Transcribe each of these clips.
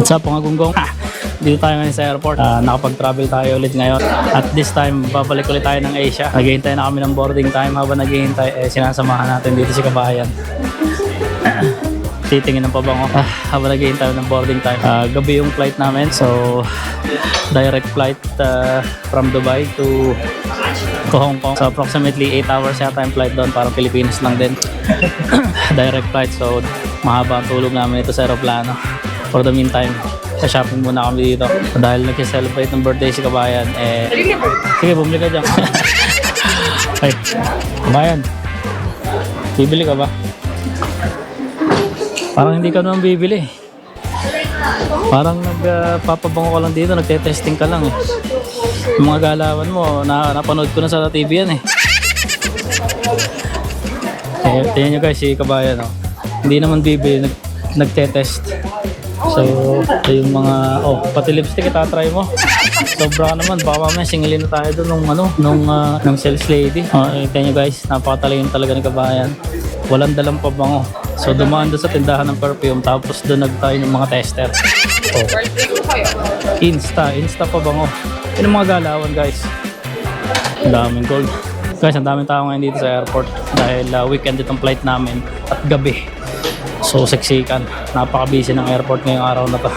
What's up mga gunggong? Ah, Dito tayo ngayon sa airport. Ah, nakapag-travel tayo ulit ngayon. At this time, babalik ulit tayo ng Asia. Naghihintay na kami ng boarding time. Habang naghihintay, eh, sinasamahan natin dito si Kabayan. Ah, Titingin ng pabango. Ah, habang naghihintay ng boarding time. Ah, gabi yung flight namin. So, direct flight ah, from Dubai to to Hong Kong. So, approximately 8 hours yata yung flight doon. Parang Pilipinas lang din. direct flight. So, mahaba ang tulog namin ito sa aeroplano. For the meantime, sa shopping muna kami dito. Dahil nag-celebrate ng birthday si Kabayan, eh... Sige, bumili ka dyan. Ay, Kabayan. Bibili ka ba? Parang hindi ka naman bibili. Parang nagpapabango ka lang dito, nagte-testing ka lang eh. Yung mga galawan mo, na, napanood ko na sa TV yan eh. Eh, tingnan nyo guys, si Kabayan oh. Hindi naman bibili, nag, nagte-test. So, ito yung mga, oh, pati lipstick itatry mo. Sobra naman, baka mamaya singilin na tayo doon nung ano, nung, ah, nung sales lady. Oh, eh, tingnan nyo guys, napakatalino talaga ni Kabayan. Walang dalang pabango. So, dumaan doon sa tindahan ng perfume, tapos doon nagtayo ng mga tester. Oh. Insta, Insta pabango. Yun ang mga galawan guys. Ang daming gold. Guys, ang daming tao ngayon dito sa airport dahil uh, weekend itong flight namin at gabi. So, seksikan. Napaka-busy ng airport ngayong araw na to.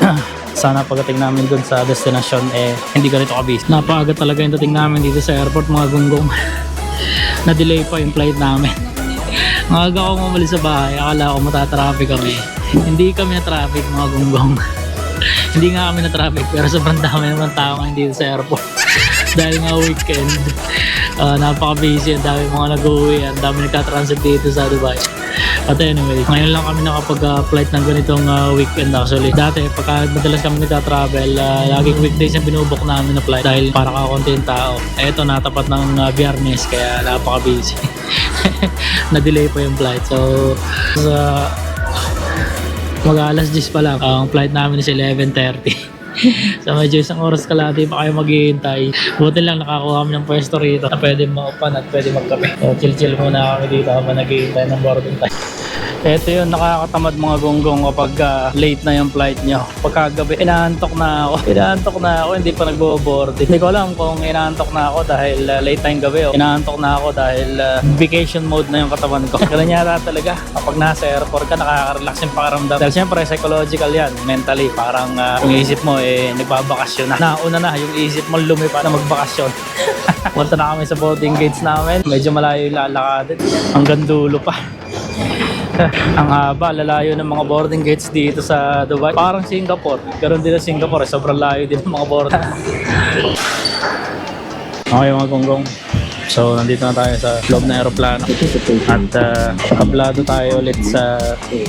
Sana pagdating namin dun sa destination, eh, hindi ganito ka-busy. Napaaga talaga yung dating namin dito sa airport, mga gunggong. Na-delay pa yung flight namin. Aga ako umalis sa bahay, akala ko matatraffic kami. hindi kami na-traffic, mga gunggong. hindi nga kami na-traffic, pero sobrang dami naman tao ngayon dito sa airport. Dahil nga weekend, uh, napaka-busy, ang dami mga nag-uwi, ang dami nagka-transit dito sa Dubai. At anyway, ngayon lang kami nakapag-flight ng ganitong uh, weekend actually. Dati, pagka madalas kami nagka-travel, uh, laging weekdays yung binubok namin na flight dahil para kakaunti yung tao. Eto, natapat ng uh, biyernes, kaya napaka-busy. Na-delay pa yung flight. So, sa mag alas 10 pa lang. Ang flight namin is 11.30. so medyo isang oras kalahati pa kayo maghihintay. Buti lang nakakuha kami ng pwesto rito na pwede maupan at pwede magkape. So chill-chill muna kami dito habang naghihintay ng boarding time. Ito yun, nakakatamad mga gonggong kapag ah, late na yung flight nyo. Pagkagabi, inaantok na ako. Inaantok na ako, hindi pa nagbo-board. Hindi ko alam kung inaantok na ako dahil ah, late time gabi. O inaantok na ako dahil ah, vacation mode na yung katawan ko. Ganun talaga. Kapag nasa airport ka, nakaka-relax yung pakiramdam. Dahil syempre, psychological yan. Mentally, parang uh, yung isip mo, eh, nagbabakasyon na. Nauna na, yung isip mo lumipat na magbakasyon. Punta na kami sa boarding gates namin. Medyo malayo yung lalakadin. Hanggang dulo pa. ang haba, lalayo ng mga boarding gates dito sa Dubai. Parang Singapore. Ganon din sa Singapore. eh. Sobrang layo din ng mga boarding. okay mga gonggong. So, nandito na tayo sa loob ng aeroplano. At uh, kablado tayo ulit sa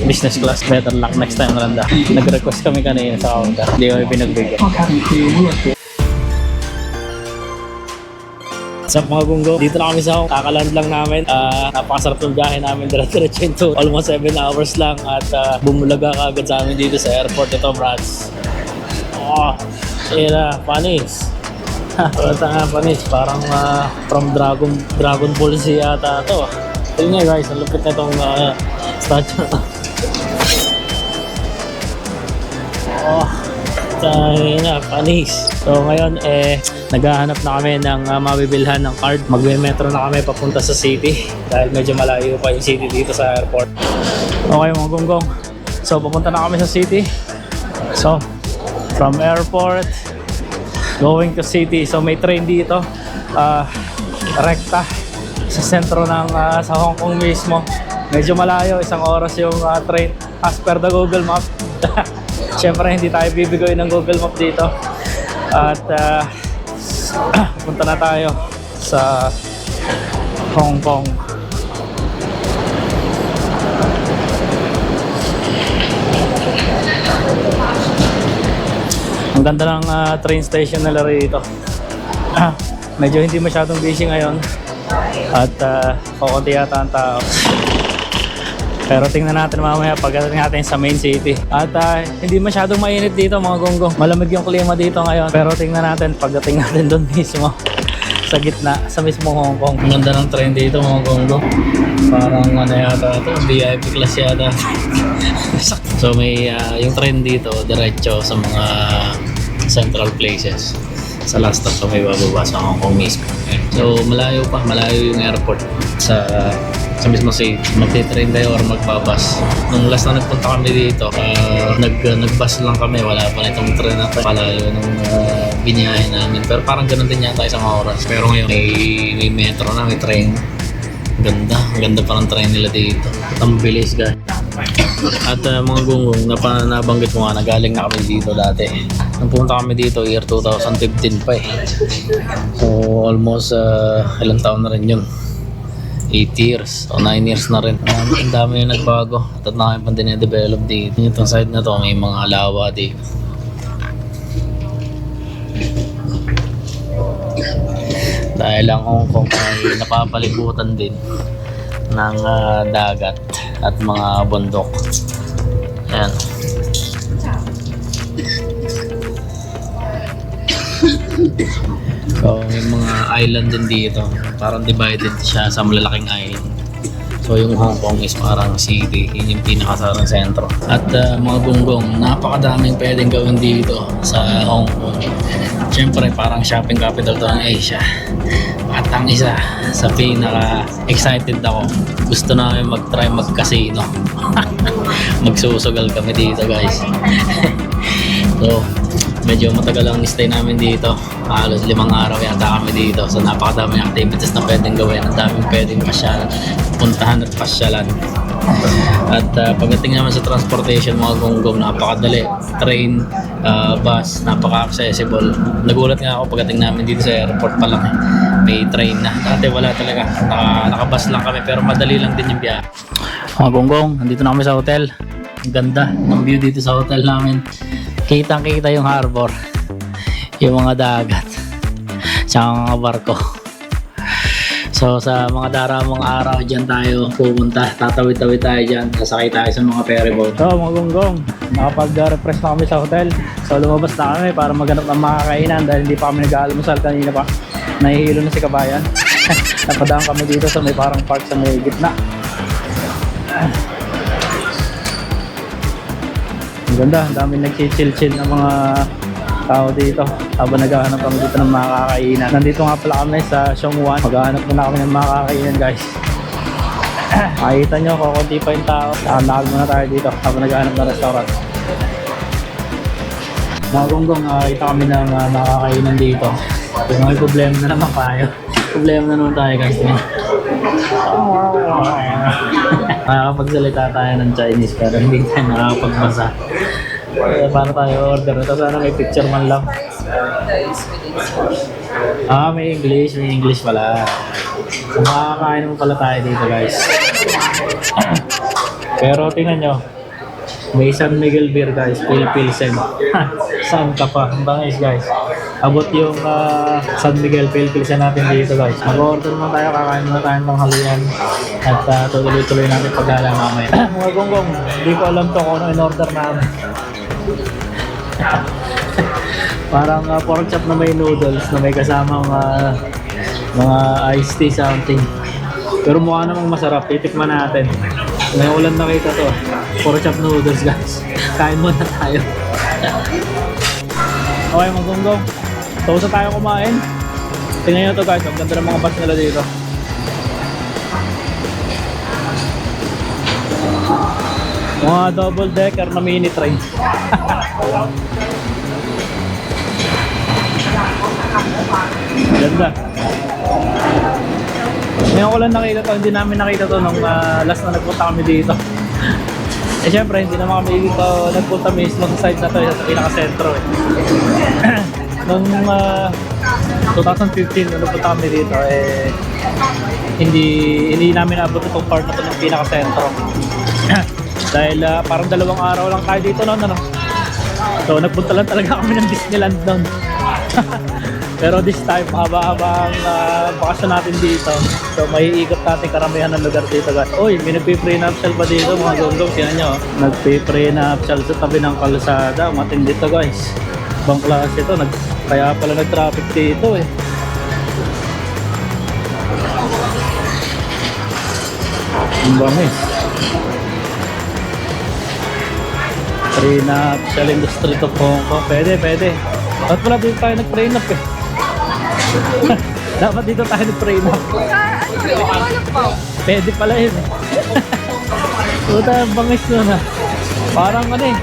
business class. Better luck next time na lang da. Nag-request kami kanina sa counter. Hindi kami pinagbigyan. Sa mga gunggo, dito na kami sa Hong Kakaland lang namin. Ah, napakasarap ng biyahe namin. Diretso to almost 7 hours lang. At ah, bumulaga ka agad sa amin dito sa airport. Ito, brats. Oh, era, panis. Wala nga panis. Parang ah, from Dragon Dragon Ball Z yata ito. Tingnan niyo guys, ang lupit na itong ah, statue to. Oh, tayo na, panis. So ngayon, eh, naghahanap na kami ng uh, mabibilhan ng card. Magme-metro na kami papunta sa city dahil medyo malayo pa yung city dito sa airport. Okay mga gonggong. So papunta na kami sa city. So, from airport, going to city. So may train dito. ah rekta sa sentro ng ah, sa Hong Kong mismo. Medyo malayo, isang oras yung ah, train as per the Google Map. Siyempre hindi tayo bibigoy ng Google Map dito. At ah, punta na tayo sa Hong Kong. Ang ganda ng ah, train station nila rito. Medyo hindi masyadong busy ngayon. At uh, kukunti yata ang tao. Pero tingnan natin mamaya pagdating natin sa main city. At ah, hindi masyadong mainit dito mga gonggong. Malamig yung klima dito ngayon. Pero tingnan natin pagdating natin doon mismo sa gitna, sa mismo Hong Kong. Ang ganda ng train dito mga gonggo. Parang ano yata ito, VIP class yata. so may ah, yung train dito, diretso sa mga central places. Sa last stop may bababa sa Hong Kong mismo. So malayo pa, malayo yung airport sa sa mismo city. Magti-train kayo or magbabas. Nung last na nagpunta kami dito, ah, nag, nagbus lang kami. Wala pa na itong train na to. Malayo nung uh, biniyahe namin. Pero parang ganun din yata isang oras. Pero ngayon may, may metro na, may train. Ganda. Ang ganda pa ng train nila dito. Ang bilis guys. At uh, mga gunggong, napa, mo nga, nagaling na kami dito dati. Nung pumunta kami dito, year 2015 pa eh. So, almost uh, ilang taon na rin yun. 8 years o 9 years na rin. Ang dami yung nagbago at at na kami pang dinedevelop dito. Itong side na to, may mga alawa dito. Dahil ang Hong Kong ay napapalibutan din ng ah, dagat at mga bundok. Ayan. So, may mga island din dito. Parang divided siya sa malalaking island. So, yung Hong Kong is parang city. Yun yung pinakasarang sentro. At uh, mga gunggong, napakadaming pwedeng gawin dito sa Hong Kong. Siyempre, parang shopping capital to ng Asia. At ang isa, sa pinaka-excited ako, gusto namin mag-try mag-casino. Magsusugal kami dito, guys. so, medyo matagal ang stay namin dito. Halos limang araw yata kami dito. So napakadaming activities na pwedeng gawin. Ang daming pwedeng pasyalan, puntahan at pasyalan. At uh, pagdating naman sa transportation, mga gonggong, napakadali. Train, uh, bus, napaka-accessible. Nagulat nga ako pagdating namin dito sa airport pa lang. eh. May train na. Dati wala talaga. Naka, nakabus lang kami pero madali lang din yung biyahe. Mga gonggong, nandito na kami sa hotel. Ang ganda ng view dito sa hotel namin. Kitang kita yung harbor. Yung mga dagat. Tsaka mga barko. So sa mga daramang araw dyan tayo pupunta. Tatawid-tawid tayo dyan. Sasakay tayo sa mga ferryboat. So mga gonggong, nakapag-refresh na kami sa hotel. So lumabas na kami para maghanap ng mga kainan dahil hindi pa kami nag-aalmusal kanina pa. Nahihilo na si Kabayan. Napadaan kami dito sa may parang park sa may gitna. Ang ganda, ang daming nagchichill-chill ng mga tao dito habang naghahanap kami dito ng mga kakainan. Nandito nga pala kami sa Xiongwan. Maghahanap muna kami ng mga kakainan guys. Makikita nyo, kukunti pa yung tao. Lakad muna tayo dito habang naghahanap ng restaurant. Mga gonggong, uh, kami ng uh, nakakainan dito. Kung may problema na naman tayo. problema na naman tayo guys. Nakakapagsalita tayo ng Chinese pero hindi tayo nakakapagbasa. Eh, paano tayo order? Ito sana may picture man lang. Ah, may English. May English pala. So, makakakain naman pala tayo dito guys. Pero tingnan nyo. May San Miguel beer guys. Pil Pilsen. Saan ka pa? Ang bangis guys. Abot yung ah, San Miguel Pil Pilsen natin dito guys. Mag-order naman tayo. Kakain muna tayo ng haluan. At uh, tuloy-tuloy natin pagkala mamaya. Mga gonggong, hindi ko alam to kung ano in-order namin. Parang uh, pork chop na may noodles na may kasamang uh, mga iced tea something. Pero mukha namang masarap. Titikman natin. Ngayon ulan nakita to. Pork chop noodles guys. Kain muna tayo. okay mga gonggong. Tapos na tayo kumain. Tingnan nyo to guys. Ang ganda ng mga bus nila dito. Mga double decker na mini train. Ganda. Ngayon ko lang nakita to, hindi namin nakita to nung ah, last na nagpunta kami dito. eh syempre, hindi naman kami dito nagpunta mismo sa site na to, sa pinaka-sentro eh. nung ah, 2015 nung nagpunta kami dito, eh hindi hindi namin naabot itong part na to ng pinaka-sentro. Dahil uh, parang dalawang araw lang tayo dito noon, ano? So nagpunta lang talaga kami ng Disneyland noon. Pero this time, haba-habang uh, ah, bakasyon natin dito. So, maiikot natin karamihan ng lugar dito, guys. Uy, may nagpe-prenuptial pa dito, mga gonggong. Kaya nyo, oh. nagpe-prenuptial sa tabi ng kalsada. Matindi to, guys. Ibang klase ito. Nag kaya pala nag-traffic dito, eh. Ang bamis. Prenup, Shell Industry to Hong Kong. Pwede, pwede. Ba't pala dito tayo nag-prenup eh? Dapat dito tayo nag-prenup. Pwede pala yun eh. Puta, bangis nun ah. Parang ano eh.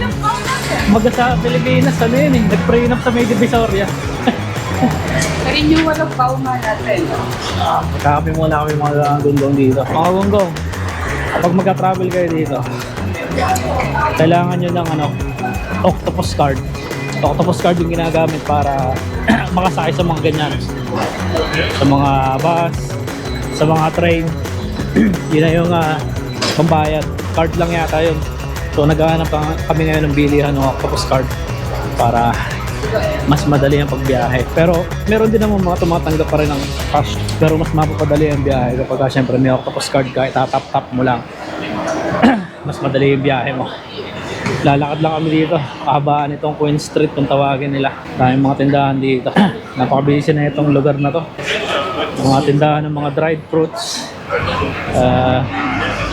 Maga sa Pilipinas, ano yun eh. Nag-prenup sa May Divisoria. Renewal of Bauma natin. Ah, magkakape muna kami mga gunggong dito. Mga gunggong, kapag magka-travel kayo dito, kailangan nyo ng ano, octopus card. Octopus card yung ginagamit para makasakay sa mga ganyan. Sa mga bus, sa mga train. yun na yung uh, pambayad. Card lang yata yun. So naghahanap kami ngayon ng bilihan ng octopus card para mas madali ang pagbiyahe. Pero meron din naman mga tumatanggap pa rin ng cash. Pero mas mapapadali ang biyahe kapag uh, syempre may octopus card ka, itatap-tap mo lang. Mas madali yung biyahe mo. Lalakad lang kami dito. Kahabaan itong Queen Street kung tawagin nila. Daming mga tindahan dito. Napakabisi na itong lugar na to. Mga tindahan ng mga dried fruits. Ah,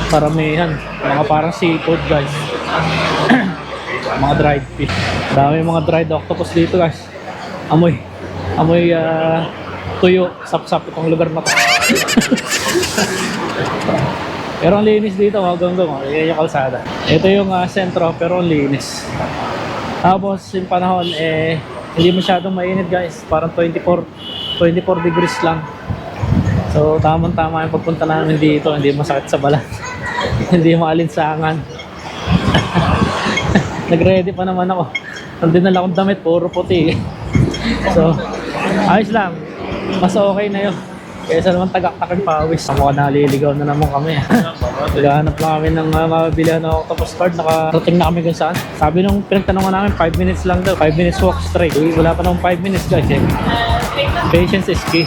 paramihan. Mga parang seafood guys. mga dried fish. Dami mga dried octopus dito guys. Amoy. Amoy ah, tuyo. Sap-sap itong lugar na to. pero ang linis dito, mga gonggong. Oh. Yung kalsada. Ito yung ah, sentro, pero ang linis. Tapos yung panahon, eh, hindi masyadong mainit guys. Parang 24, 24 degrees lang. So, tamang-tama yung pagpunta namin dito. Hindi masakit sa balat. hindi maalinsangan. Nag-ready pa naman ako. Nandun na lang akong damit, puro puti. so, ayos lang. Mas okay na yun. Kaysa naman tagak-takan pawis. Ako naliligaw na naman kami. Naghahanap lang kami ng uh, mabilihan ng octopus card. Nakarating na kami kung saan. Sabi nung pinagtanongan namin, 5 minutes lang daw. 5 minutes walk straight. Uy, wala pa nung 5 minutes guys eh. Patience is key.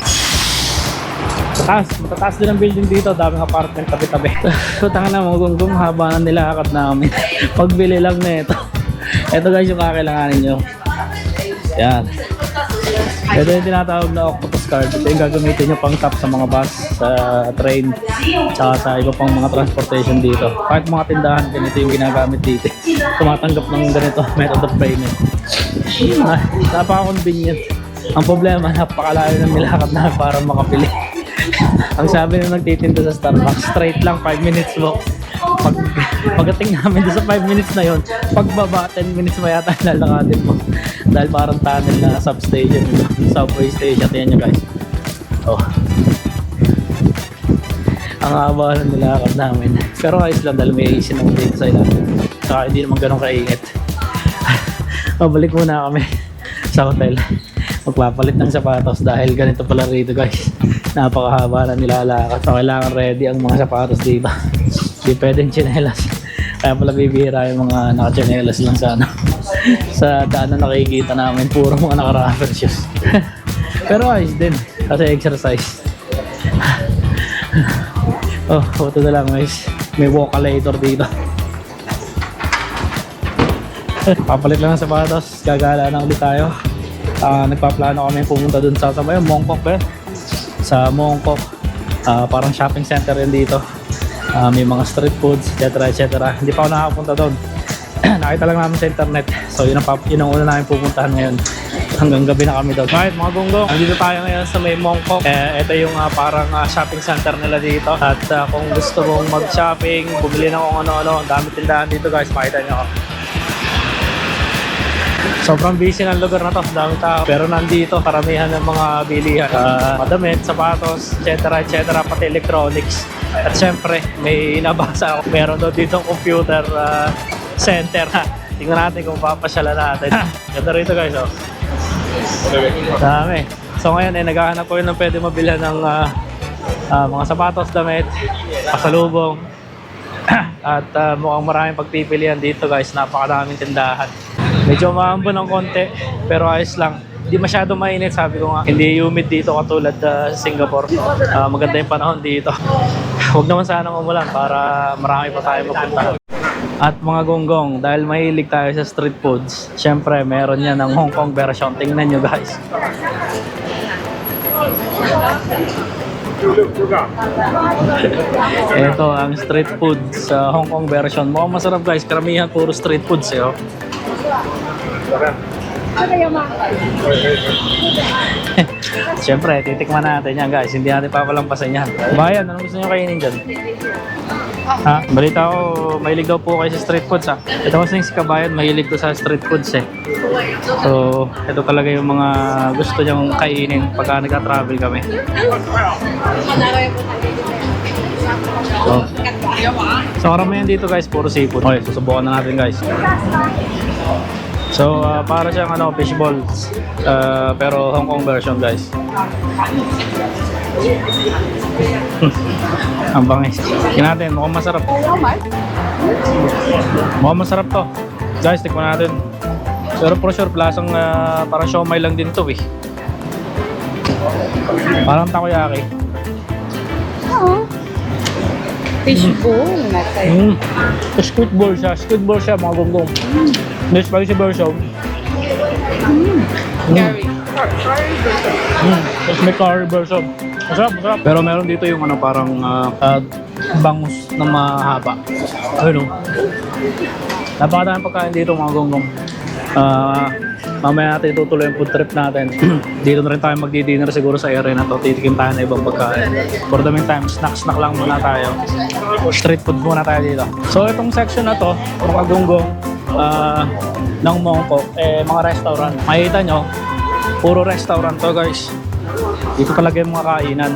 Mataas, matataas din ang building dito, daming apartment tabi-tabi. so tanga na mga gunggong, haba na nilakad namin. Pagbili lang na ito. ito guys yung kakailanganin nyo. Yan. Ito yung tinatawag na octopus card. Ito yung gagamitin nyo pang tap sa mga bus, sa train, tsaka sa iba pang mga transportation dito. Kahit mga tindahan, ganito yung ginagamit dito. Tumatanggap ng ganito, method of payment. Ah, napaka-convenient. Ang problema, napakalayo ng nilakad na para makapili. Ang sabi nung nagtitinda sa Starbucks, straight lang, 5 minutes walk. Pag, pagdating namin doon sa 5 minutes na yon, pagbaba, 10 minutes pa yata lalakadin mo. Dahil parang tunnel na substation, subway station. Tingnan nyo guys. Oh. Ang haba ng nilakad namin. Pero ayos lang dahil may AC naman dito sa ilalim. Saka hindi naman ganun kainit. Mabalik muna kami sa hotel. Magpapalit ng sapatos dahil ganito pala rito guys. Napakahaba na nilalakad. So kailangan ready ang mga sapatos dito. Hindi pwedeng chinelas. Kaya pala bibihira yung mga naka-chinelas lang sa ano. sa daan na nakikita namin, puro mga naka-rubber shoes. Pero ayos din. Kasi exercise. oh, photo na lang guys. May walkalator dito. Papalit lang ng sapatos. Gagala na ulit tayo. Ah, nagpaplano kami pumunta dun sa sa ba? Mongkok ba? Sa Mongkok. Ah, parang shopping center yun dito. Ah, may mga street foods, etc. etc. Hindi pa ako nakakapunta doon. Nakita lang namin sa internet. So yun ang, yun ang una namin pupuntahan ngayon. Hanggang gabi na kami doon. Right mga gonggong, nandito tayo ngayon sa may Mongkok. Eh, ito yung ah, parang ah, shopping center nila dito. At ah, kung gusto mong mag-shopping, bumili na kung ano-ano, ang dami tindahan dito guys, makita nyo. Sobrang busy ng lugar na to, dami tao. Pero nandito, karamihan ng mga bilihan. Uh, madamit, sapatos, etc. etc. pati electronics. At syempre, may nabasa ako. Meron daw dito computer ah, center. Tingnan natin kung papasyalan natin. Ganda rito guys, oh. Dami. So ngayon, eh, naghahanap ko yun ng pwede mabilhan ng ah, ah, mga sapatos, damit, pasalubong. At ah, mukhang maraming pagpipilian dito guys, napakadaming tindahan. Medyo maambo ng konti, pero ayos lang. Hindi masyado mainit, sabi ko nga. Hindi humid dito katulad sa Singapore. Ah, maganda yung panahon dito. Huwag naman sanang umulan para marami pa tayo mapunta. At mga gonggong, dahil mahilig tayo sa street foods, syempre meron yan ng Hong Kong version. Tingnan nyo guys. Ito ang street food sa Hong Kong version. Mukhang masarap guys. Karamihan puro street foods eh. Oh. Siyempre, titikman natin yan guys. Hindi natin papalampasan yan. Bayan, anong gusto nyo kainin dyan? Ha? Balita ko, mahilig daw po kayo sa street foods ha. Ito kasi si Kabayan, mahilig ko sa street foods eh. So, ito talaga yung mga gusto niyang kainin pagka nagka-travel kami. So, so karamihan dito guys, puro seafood. Okay, susubukan na natin guys. So, ah, para siyang ano, fish balls. Ah, pero Hong Kong version guys. Ang bangis. Tingnan natin, mukhang masarap. Mukhang masarap to. Guys, tikman natin. Pero for sure, lasang uh, parang siomay lang din to eh. Parang takoyaki. Oo. Fishbowl na kayo. Mm. Squid ball siya. Squid ball siya, mga gonggong. May spicy version. Mm. Curry. Curry version. Mm. Tapos may curry version. Masarap, masarap. Pero meron dito yung ano, parang ah, ah, bangus na mahaba. Ayun o. Napakadaming pagkain dito mga gonggong. Ah, mamaya natin itutuloy yung food trip natin. dito na rin tayo magdi-dinner siguro sa area na to. Titikim tayo ng ibang pagkain. For the meantime, snack-snack lang muna tayo. Street food muna tayo dito. So itong section na to, mga gonggong ah, ng Mongkok, eh, mga restaurant. Makikita nyo, puro restaurant to guys. Dito talaga yung mga kainan.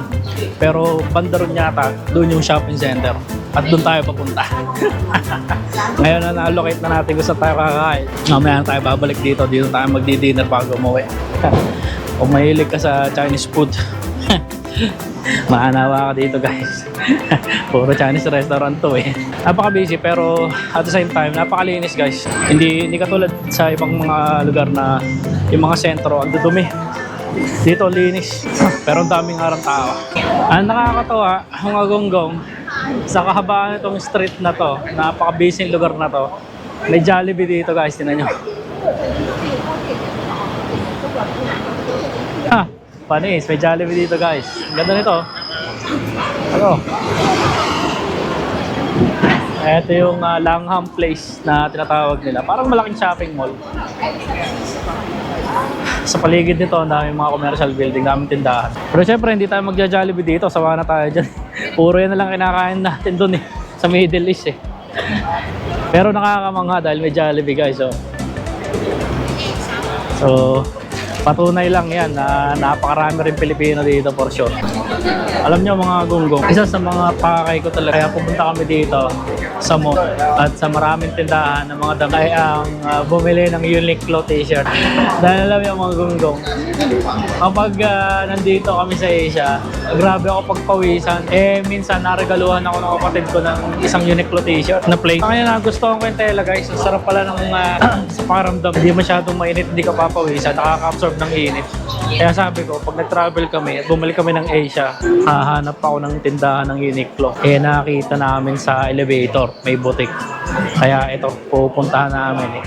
Pero banda ron yata, doon yung shopping center. At doon tayo papunta. Ngayon na na-allocate na natin kung saan tayo kakain. Mamaya na tayo babalik dito. Dito tayo magdi-dinner bago umuwi. Kung mahilig ka sa Chinese food, maanawa ka dito guys. Puro Chinese restaurant to eh. Napaka-busy pero at the same time, napakalinis guys. Hindi, hindi katulad sa ibang mga lugar na yung mga sentro, ang dudumi. Dito linis. Pero ang daming harang tao. Ang nakakatawa, mga gonggong, sa kahabaan itong street na to, napaka-busy yung lugar na to, may Jollibee dito guys, tinan nyo. Ha, panis, may Jollibee dito guys. Ganda nito. Ano? Ito yung ah, Langham Place na tinatawag nila. Parang malaking shopping mall. Sa paligid nito, ang daming mga commercial building, daming tindahan. Pero syempre, hindi tayo magja-Jollibee dito. Sawa na tayo dyan. Puro yan na lang kinakain natin dun eh. Sa Middle East eh. Pero nakakamangha dahil may Jollibee guys. So, so patunay lang yan na napakarami rin Pilipino dito for sure. Alam nyo mga gunggong, isa sa mga pakay ko talaga, kaya pupunta kami dito sa mall at sa maraming tindahan ng mga damay ang ah, bumili ng Uniqlo t-shirt. Dahil alam nyo mga gunggong, kapag ah, nandito kami sa Asia, grabe ako pagpawisan. Eh, minsan naregaluhan ako ng kapatid ko ng isang Uniqlo t-shirt na plate. Kaya nagustuhan ko yung tela guys. Ang sarap pala ng uh, sa pakiramdam. Hindi masyadong mainit, hindi ka papawisan. Nakaka-absorb ng init. Kaya sabi ko, pag nag-travel kami at bumalik kami ng Asia, hahanap ako ng tindahan ng Uniqlo. Eh, nakita namin sa elevator, may boutique. Kaya ito, pupuntahan namin eh.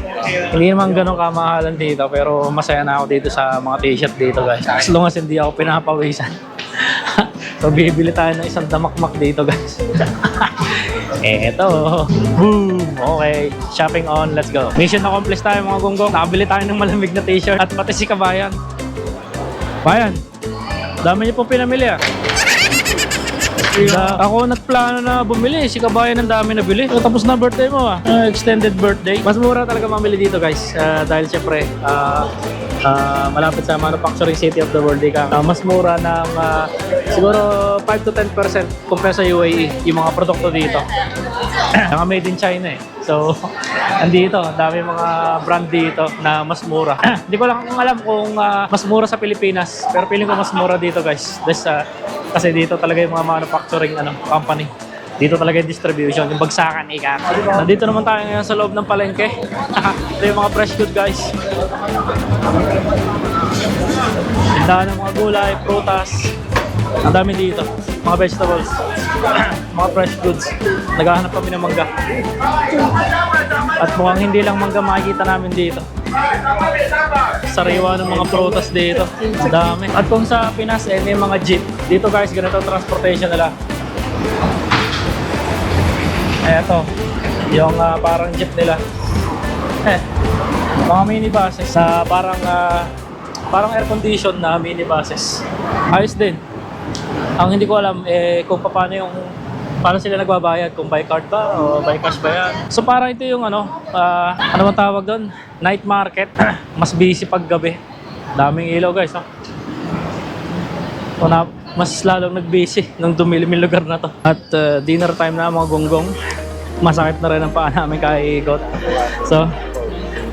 Hindi naman ganun kamahalan dito, pero masaya na ako dito sa mga t-shirt dito guys. As long as hindi ako pinapawisan. So, bibili tayo ng isang damakmak dito guys. Eto. Boom! Okay. Shopping on. Let's go. Mission accomplished tayo mga gonggong. Nakabili tayo ng malamig na t-shirt at pati si Kabayan. Bayan, dami niyo pong pinamili ah. Da, ako nagplano na bumili, si Kabayan ang dami nabili. So, tapos na birthday mo ah, Ah, extended birthday. Mas mura talaga mamili dito guys, Ah, dahil syempre ah, ah, malapit sa manufacturing city of the world ka. Ah, mas mura ng ah, siguro 5 to 10% compare sa UAE yung mga produkto dito. Mga made in China eh. So, andito, dami mga brand dito na mas mura. Hindi ko lang alam kung ah, mas mura sa Pilipinas, pero feeling ko mas mura dito guys. This, ah, kasi dito talaga yung mga manufacturing ano, company. Dito talaga yung distribution, yung bagsakan, ika. Nandito naman tayo ngayon sa loob ng palengke. Ito yung mga fresh food guys. Tindahan ng mga gulay, prutas. Ang dami dito. Mga vegetables. mga fresh goods. Naghahanap kami ng mangga. At mukhang hindi lang mangga makikita namin dito. Sariwa ng mga prutas dito. Ang dami. At kung sa Pinas, eh, may mga jeep. Dito guys, ganito transportation nila. Eto, yung ah, parang jeep nila. Eh, mga minibuses sa parang ah, parang air condition na minibuses. Ayos din. Ang hindi ko alam eh kung paano yung paano sila nagbabayad kung by card ba o by cash ba yan. So parang ito yung ano, ah, ano bang tawag doon? Night market. Mas busy pag gabi. Daming ilaw guys. Oh. O na, mas lalong nag-busy nung dumilim yung lugar na to. At uh, dinner time na mga gonggong. Masakit na rin ang paa namin kaikot. So,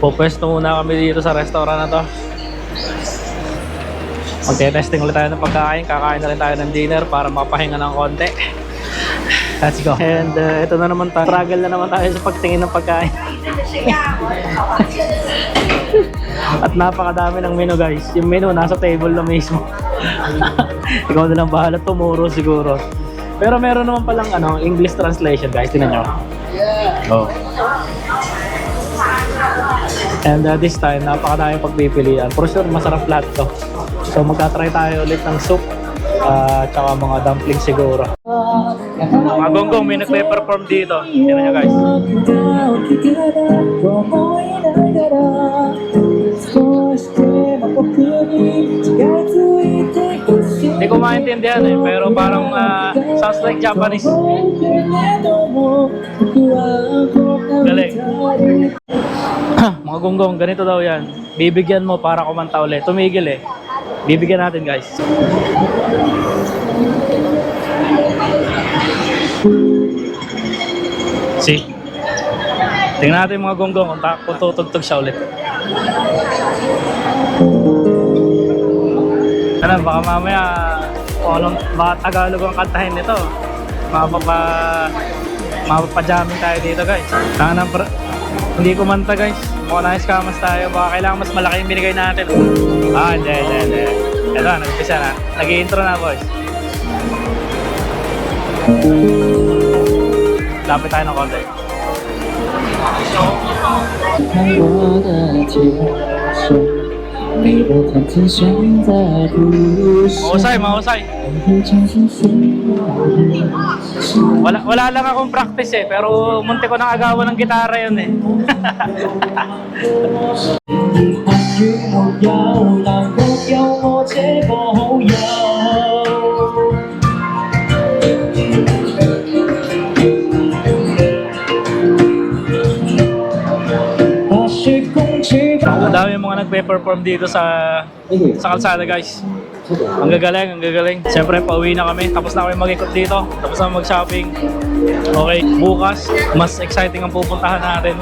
pupwesto muna kami dito sa restaurant na to. Magte-testing ulit tayo ng pagkain. Kakain na rin tayo ng dinner para makapahinga ng konti. Let's go. And uh, ito na naman tayo. Struggle na naman tayo sa pagtingin ng pagkain. At napakadami ng menu guys. Yung menu nasa table na mismo. Ikaw na lang bahala tumuro siguro. Pero meron naman palang ano, English translation guys. Tingnan nyo. Oh. And uh, this time, napakadaming pagpipilian. For sure, masarap lahat to. So magta-try tayo ulit ng soup. Uh, tsaka mga dumpling siguro. Mga gonggong, may nagpe-perform dito. Tingnan nyo guys. Hindi ko maintindihan eh, pero parang ah, sounds like Japanese. Galing. Mga gonggong, ganito daw yan. Bibigyan mo para kumanta ulit. Tumigil eh. Bibigyan natin guys. See? Tingnan natin mga gonggong kung, kung tutugtog siya ulit. Ano, baka mamaya kung anong, baka Tagalog ang kantahin nito. Mapapa mapapa-jamming tayo dito guys. Tangan ng hindi kumanta guys. Mukhang nice kamas tayo. Baka kailangan mas malaki yung binigay natin. Ah, hindi, hindi, hindi. Ito, nag-umpisa na. Nag-intro na boys. Lapit tayo ng konti. I wanna 天生，每个团体选在故事， Mahusay, mahusay. 会真心信任。 Wala, wala lang akong practice eh, pero munti ko nang agawan ng gitara yun eh. Ang dami yung mga nagpe-perform dito sa sa kalsada guys. Ang gagaling, ang gagaling. Siyempre, pauwi na kami. Tapos na kami mag-ikot dito. Tapos na mag-shopping. Okay, bukas, mas exciting ang pupuntahan natin.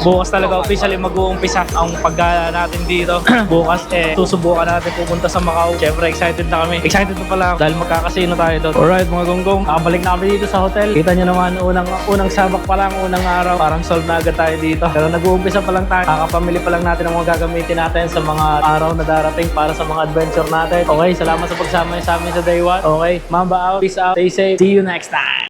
Bukas talaga officially mag-uumpisa ang paggala natin dito. bukas, eh, susubukan natin pupunta sa Macau. Siyempre, excited na kami. Excited na pala dahil magkakasino tayo doon. Alright, mga gonggong. Nakabalik na kami dito sa hotel. Kita nyo naman, unang, unang sabak pa lang, unang araw. Parang solve na agad tayo dito. Pero nag-uumpisa pa lang tayo. Kakapamili pa lang natin ang mga gagamitin natin sa mga araw na darating para sa mga adventure natin. Okay, salamat sa pagsama sa amin sa day 1. Okay, Mamba out. Peace out. Stay safe. See you next time.